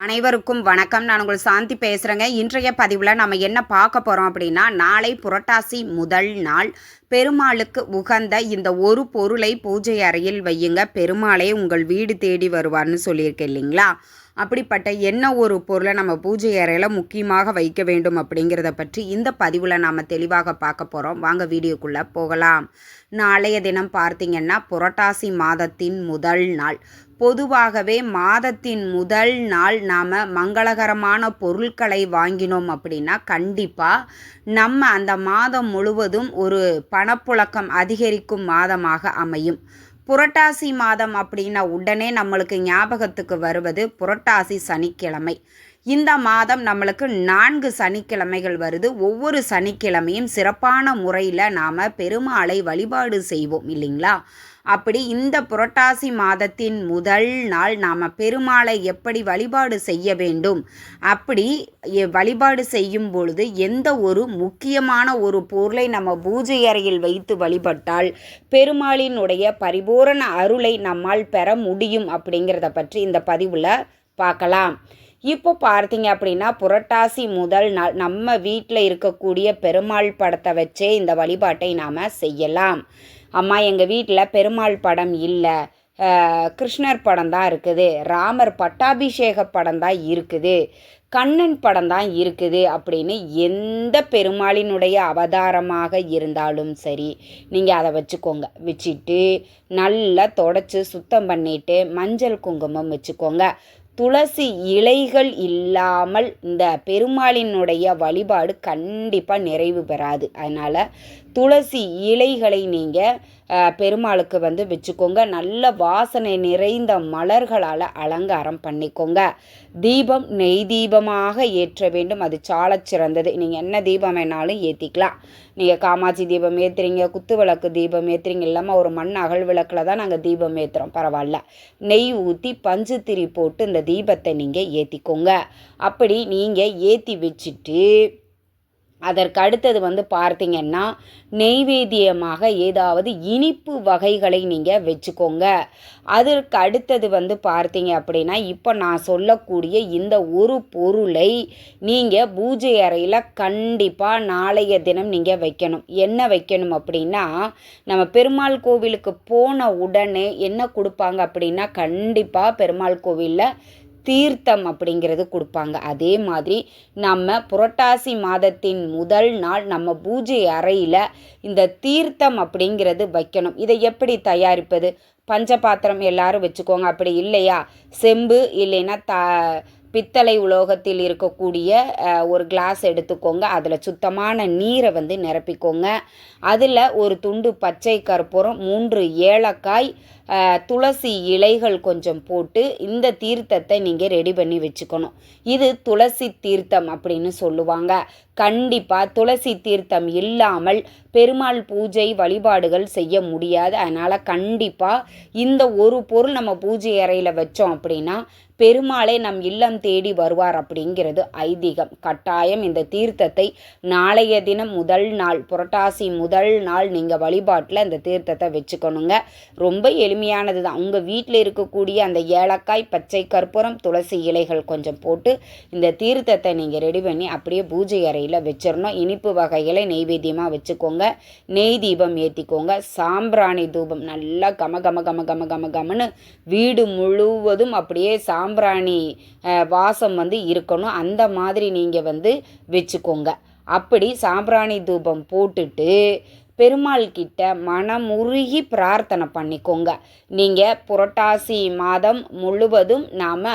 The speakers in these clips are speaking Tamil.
அனைவருக்கும் வணக்கம். நான் உங்கள் சாந்தி பேசுகிறேங்க இன்றைய பதிவில் நம்ம என்ன பார்க்க போகிறோம் அப்படின்னா நாளை புரட்டாசி முதல் நாள் பெருமாளுக்கு உகந்த இந்த ஒரு பொருளை பூஜை அறையில் வையுங்க. பெருமாளே உங்கள் வீடு தேடி வருவார்னு சொல்லியிருக்கேன் இல்லைங்களா? அப்படிப்பட்ட என்ன ஒரு பொருளை நம்ம பூஜை அறையில் முக்கியமாக வைக்க வேண்டும் அப்படிங்கிறத பற்றி இந்த பதிவில் நாம் தெளிவாக பார்க்க போகிறோம் வாங்க வீடியோக்குள்ளே போகலாம். நாளைய தினம் பார்த்தீங்கன்னா புரட்டாசி மாதத்தின் முதல் நாள் பொதுவாகவே மாதத்தின் முதல் நாள் நாம் மங்களகரமான பொருட்களை வாங்கினோம் அப்படின்னா கண்டிப்பாக நம்ம அந்த மாதம் முழுவதும் ஒரு பணப்புழக்கம் அதிகரிக்கும் மாதமாக அமையும். புரட்டாசி மாதம் அப்படின்னா உடனே நம்மளுக்கு ஞாபகத்துக்கு வருவது புரட்டாசி சனிக்கிழமை. இந்த மாதம் நம்மளுக்கு நான்கு சனிக்கிழமைகள் வருது. ஒவ்வொரு சனிக்கிழமையும் சிறப்பான முறையில் நாம் பெருமாளை வழிபாடு செய்வோம் இல்லைங்களா? அப்படி இந்த புரட்டாசி மாதத்தின் முதல் நாள் நாம் பெருமாளை எப்படி வழிபாடு செய்ய வேண்டும்? அப்படி வழிபாடு செய்யும் பொழுது எந்த ஒரு முக்கியமான ஒரு பொருளை நம்ம பூஜை அறையில் வைத்து வழிபட்டால் பெருமாளினுடைய பரிபூரண அருளை நம்மால் பெற முடியும் அப்படிங்கிறத பற்றி இந்த பதிவில் பார்க்கலாம். இப்போ பார்த்தீங்க அப்படின்னா புரட்டாசி முதல் நாள் நம்ம வீட்டில் இருக்கக்கூடிய பெருமாள் படத்தை வச்சே இந்த வழிபாட்டை நாம் செய்யலாம். அம்மா எங்கள் வீட்டில் பெருமாள் படம் இல்லை. கிருஷ்ணர் படம் தான் இருக்குது. ராமர் பட்டாபிஷேக படம் தான் இருக்குது. கண்ணன் படம் தான் இருக்குது அப்படின்னு எந்த பெருமாளினுடைய அவதாரமாக இருந்தாலும் சரி நீங்கள் அதை வச்சுக்கோங்க. வச்சுட்டு நல்லா தொடச்சி சுத்தம் பண்ணிவிட்டு மஞ்சள் குங்குமம் வச்சுக்கோங்க. துளசி இலைகள் இல்லாமல் இந்த பெருமாளினுடைய வழிபாடு கண்டிப்பாக நிறைவு பெறாது. அதனால் துளசி இலைகளை நீங்கள் பெருமாளுக்கு வந்து வச்சுக்கோங்க. நல்ல வாசனை நிறைந்த மலர்களால் அலங்காரம் பண்ணிக்கோங்க. தீபம் நெய் தீபமாக ஏற்ற வேண்டும். அது சால சிறந்தது. நீங்கள் என்ன தீபம் வேணாலும் ஏற்றிக்கலாம் நீங்கள் காமாட்சி தீபம் ஏற்றுறீங்க குத்து விளக்கு தீபம் ஏற்றுறீங்க இல்லாமல் ஒரு மண் அகல் விளக்கில் தான் நாங்கள் தீபம் ஏற்றுறோம் பரவாயில்ல. நெய் ஊற்றி பஞ்சு திரி போட்டு இந்த தீபத்தை நீங்கள் ஏற்றிக்கோங்க அப்படி நீங்கள் ஏற்றி வச்சுட்டு அதற்கு அடுத்தது வந்து பார்த்தீங்கன்னா நெய்வேத்தியமாக ஏதாவது இனிப்பு வகைகளை நீங்கள் வச்சுக்கோங்க. அதற்கு அடுத்தது வந்து பார்த்தீங்க அப்படின்னா இப்போ நான் சொல்லக்கூடிய இந்த ஒரு பொருளை நீங்கள் பூஜை அறையில் கண்டிப்பாக நாளைய தினம் நீங்கள் வைக்கணும். என்ன வைக்கணும் அப்படின்னா நம்ம பெருமாள் கோவிலுக்கு போன உடனே என்ன கொடுப்பாங்க அப்படின்னா கண்டிப்பாக பெருமாள் கோவிலில் தீர்த்தம் அப்படிங்கிறது கொடுப்பாங்க. அதே மாதிரி நம்ம புரட்டாசி மாதத்தின் முதல் நாள் நம்ம பூஜை அறையில் இந்த தீர்த்தம் அப்படிங்கிறது வைக்கணும். இதை எப்படி தயாரிப்பது? பஞ்சபாத்திரம் எல்லாரும் வச்சுக்கோங்க. அப்படி இல்லையா? செம்பு இல்லைன்னா த பித்தளை உலோகத்தில் இருக்கக்கூடிய ஒரு கிளாஸ் எடுத்துக்கோங்க. அதில் சுத்தமான நீரை வந்து நிரப்பிக்கோங்க. அதில் ஒரு துண்டு பச்சை கற்பூரம் மூன்று ஏலக்காய் துளசி இலைகள் கொஞ்சம் போட்டு இந்த தீர்த்தத்தை நீங்கள் ரெடி பண்ணி வச்சுக்கணும். இது துளசி தீர்த்தம் அப்படின்னு சொல்லுவாங்க. கண்டிப்பாக துளசி தீர்த்தம் இல்லாமல் பெருமாள் பூஜை வழிபாடுகள் செய்ய முடியாது. அதனால் கண்டிப்பாக இந்த ஒரு பொருள் நம்ம பூஜை அறையில் வச்சோம் அப்படின்னா பெருமாளே நம் இல்லம் தேடி வருவார் அப்படிங்கிறது ஐதீகம். கட்டாயம் இந்த தீர்த்தத்தை நாளைய தினம் முதல் நாள் புரட்டாசி முதல் நாள் நீங்கள் வழிபாட்டில் இந்த தீர்த்தத்தை வச்சுக்கணுங்க. ரொம்ப எளிமையானது தான். உங்கள் வீட்டில் இருக்கக்கூடிய அந்த ஏலக்காய் பச்சை கற்பூரம் துளசி இலைகள் கொஞ்சம் போட்டு இந்த தீர்த்தத்தை நீங்கள் ரெடி பண்ணி அப்படியே பூஜை அறையில் வச்சிடணும் இனிப்பு வகைகளை நெய்வேத்தியமாக வச்சுக்கோங்க. நெய் தீபம் ஏற்றிக்கோங்க சாம்பிராணி தூபம் நல்லா கம கம கம கம கம கமன்னு வீடு முழுவதும் அப்படியே சா சாம்பிராணி வாசம் வந்து இருக்கணும். அந்த மாதிரி நீங்கள் வந்து வச்சுக்கோங்க. அப்படி சாம்பிராணி தூபம் போட்டுட்டு பெருமாள் கிட்ட மனமுருகி பிரார்த்தனை பண்ணிக்கோங்க. நீங்கள் புரட்டாசி மாதம் முழுவதும் நாம்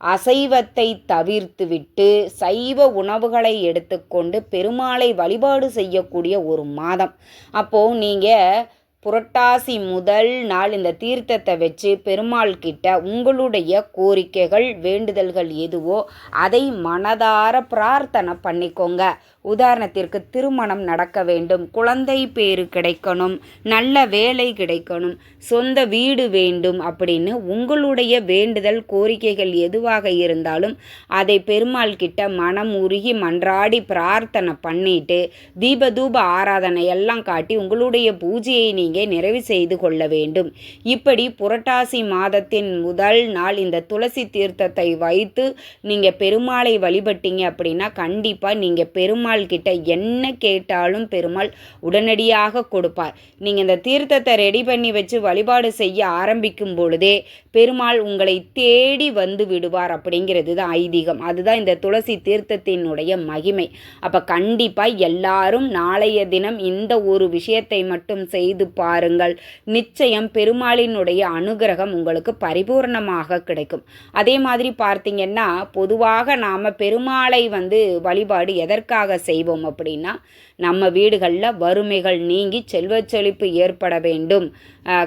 அசைவத்தை தவிர்த்துவிட்டு சைவ உணவுகளை எடுத்துக்கொண்டு பெருமாளை வழிபாடு செய்யக்கூடிய ஒரு மாதம். அப்போது நீங்கள் புரட்டாசி முதல் நாள் இந்த தீர்த்தத்தை வச்சு பெருமாள் கிட்ட உங்களுடைய கோரிக்கைகள் வேண்டுதல்கள் எதுவோ அதை மனதார பிரார்த்தனை பண்ணிக்கோங்க. உதாரணத்திற்கு திருமணம் நடக்க வேண்டும் குழந்தை பேரு கிடைக்கணும் நல்ல வேலை கிடைக்கணும் சொந்த வீடு வேண்டும் அப்படின்னு உங்களுடைய வேண்டுதல் கோரிக்கைகள் எதுவாக இருந்தாலும் அதை பெருமாள் கிட்ட மனம் உருகி மன்றாடி பிரார்த்தனை பண்ணிட்டு தீப தூப ஆராதனை எல்லாம் காட்டி உங்களுடைய பூஜையை நீங்கள் இங்கே நிறைவு செய்து கொள்ள வேண்டும். இப்படி புரட்டாசி மாதத்தின் முதல் நாள் இந்த துளசி தீர்த்தத்தை வைத்து நீங்கள் பெருமாளை வழிபட்டீங்க அப்படின்னா கண்டிப்பாக நீங்கள் பெருமாள் கிட்ட என்ன கேட்டாலும் பெருமாள் உடனடியாக கொடுப்பார். நீங்கள் இந்த தீர்த்தத்தை ரெடி பண்ணி வச்சு வழிபாடு செய்ய ஆரம்பிக்கும் பொழுதே பெருமாள் உங்களை தேடி வந்து விடுவார் அப்படிங்கிறது தான் ஐதீகம். அதுதான் இந்த துளசி தீர்த்தத்தினுடைய மகிமை. அப்போ கண்டிப்பாக எல்லாரும் நாளைய தினம் இந்த ஒரு விஷயத்தை மட்டும் செய்து பாருங்கள். நிச்சயம் பெருமாளினுடைய அனுகிரகம் உங்களுக்கு பரிபூர்ணமாக கிடைக்கும். அதே மாதிரி பார்த்தீங்கன்னா பொதுவாக நாம் பெருமாளை வந்து வழிபாடு எதற்காக செய்வோம் அப்படின்னா நம்ம வீடுகளில் வறுமைகள் நீங்கி செல்வச் செழிப்பு ஏற்பட வேண்டும்.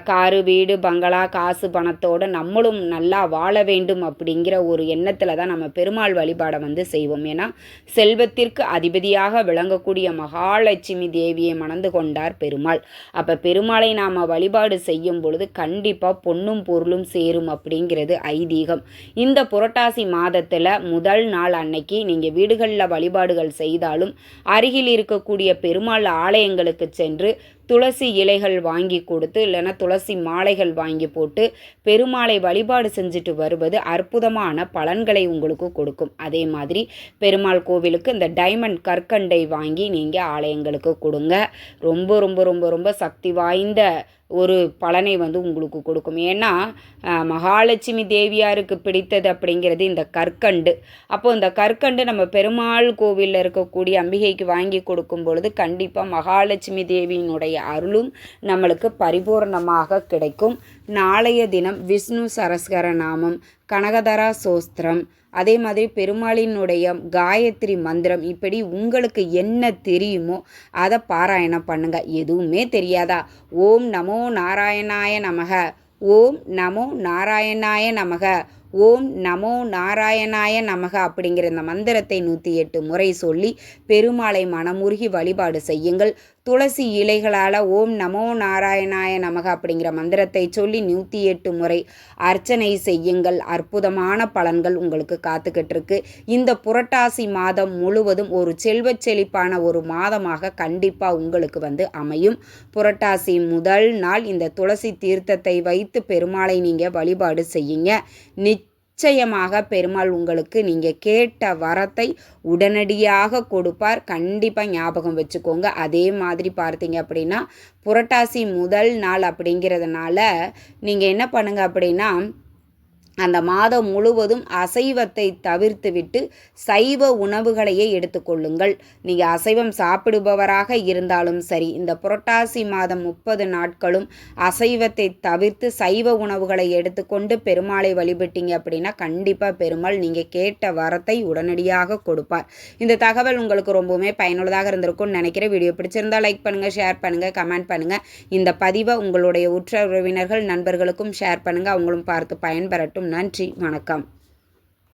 காரு வீடு பங்களா காசு பணத்தோடு நம்மளும் நல்லா வாழ வேண்டும் அப்படிங்கிற ஒரு எண்ணத்தில் தான் நம்ம பெருமாள் வழிபாடை வந்து செய்வோம். ஏன்னா செல்வத்திற்கு அதிபதியாக விளங்கக்கூடிய மகாலட்சுமி தேவியை மணந்து கொண்டார் பெருமாள். அப்போ பெருமாளை நாம் வழிபாடு செய்யும் பொழுது கண்டிப்பாக பொண்ணும் பொருளும் சேரும் அப்படிங்கிறது ஐதீகம். இந்த புரட்டாசி மாதத்தில் முதல் நாள் அன்னைக்கு நீங்கள் வீடுகளில் வழிபாடுகள் செய்தாலும் அருகில் இருக்கக்கூடிய பெருமாள் ஆலயங்களுக்கு சென்று துளசி இலைகள் வாங்கி கொடுத்து இல்லைன்னா துளசி மாலைகள் வாங்கி போட்டு பெருமாளை வழிபாடு செஞ்சுட்டு வருவது அற்புதமான பலன்களை உங்களுக்கு கொடுக்கும். அதே மாதிரி பெருமாள் கோவிலுக்கு இந்த டைமண்ட் கற்கண்டை வாங்கி நீங்கள் ஆலயங்களுக்கு கொடுங்க. ரொம்ப ரொம்ப ரொம்ப ரொம்ப சக்தி வாய்ந்த ஒரு பலனை வந்து உங்களுக்கு கொடுக்கும். ஏன்னா மகாலட்சுமி தேவியாருக்கு பிடித்தது அப்படிங்கிறது இந்த கற்கண்டு. அப்போது இந்த கற்கண்டு நம்ம பெருமாள் கோவிலில் இருக்கக்கூடிய அம்பிகைக்கு வாங்கி கொடுக்கும் பொழுது கண்டிப்பாக மகாலட்சுமி தேவியினுடைய அருளும் நம்மளுக்கு பரிபூர்ணமாக கிடைக்கும். நாளைய தினம் விஷ்ணு சரஸ்கர நாமம் கனகதரா சோஸ்திரம். அதே மாதிரி பெருமாளினுடைய காயத்ரி மந்திரம். இப்படி உங்களுக்கு என்ன தெரியுமோ அதை பாராயணம் பண்ணுங்கள் எதுவுமே தெரியாதா? ஓம் நமோ நாராயணாய நமக. ஓம் நமோ நாராயணாய நமக. ஓம் நமோ நாராயணாய நமக அப்படிங்கிற இந்த மந்திரத்தை நூற்றி எட்டு முறை சொல்லி பெருமாளை மனமுருகி வழிபாடு செய்யுங்கள். துளசி இலைகளால் ஓம் நமோ நாராயணாய நமக அப்படிங்கிற மந்திரத்தை சொல்லி நூற்றி எட்டு முறை அர்ச்சனை செய்யுங்கள். அற்புதமான பலன்கள் உங்களுக்கு காத்துக்கிட்டு இருக்கு. இந்த புரட்டாசி மாதம் முழுவதும் ஒரு செல்வச் செழிப்பான ஒரு மாதமாக கண்டிப்பாக உங்களுக்கு வந்து அமையும். புரட்டாசி முதல் நாள் இந்த துளசி தீர்த்தத்தை வைத்து பெருமாளை நீங்கள் வழிபாடு செய்யுங்க. நிச்சயமாக பெருமாள் உங்களுக்கு நீங்கள் கேட்ட வரத்தை உடனடியாக கொடுப்பார். கண்டிப்பாக ஞாபகம் வச்சுக்கோங்க. அதே மாதிரி பார்த்தீங்க அப்படின்னா புரட்டாசி முதல் நாள் அப்படிங்கிறதுனால நீங்கள் என்ன பண்ணுங்கள் அப்படின்னா அந்த மாதம் முழுவதும் அசைவத்தை தவிர்த்துவிட்டு சைவ உணவுகளையே எடுத்துக்கொள்ளுங்கள் நீங்கள் அசைவம் சாப்பிடுபவராக இருந்தாலும் சரி இந்த புரட்டாசி மாதம் முப்பது நாட்களும் அசைவத்தை தவிர்த்து சைவ உணவுகளை எடுத்துக்கொண்டு பெருமாளை வழிபட்டீங்க அப்படின்னா கண்டிப்பாக பெருமாள் நீங்கள் கேட்ட வரத்தை உடனடியாக கொடுப்பார். இந்த தகவல் உங்களுக்கு ரொம்பவுமே பயனுள்ளதாக இருந்திருக்கும்னு நினைக்கிறேன். வீடியோ பிடிச்சிருந்தால் லைக் பண்ணுங்கள் ஷேர் பண்ணுங்கள் கமெண்ட் பண்ணுங்கள் இந்த பதிவை உங்களுடைய உற்ற உறவினர்கள் நண்பர்களுக்கும் ஷேர் பண்ணுங்கள் அவங்களும் பார்த்து பயன்பெறட்டும். நன்றி வணக்கம்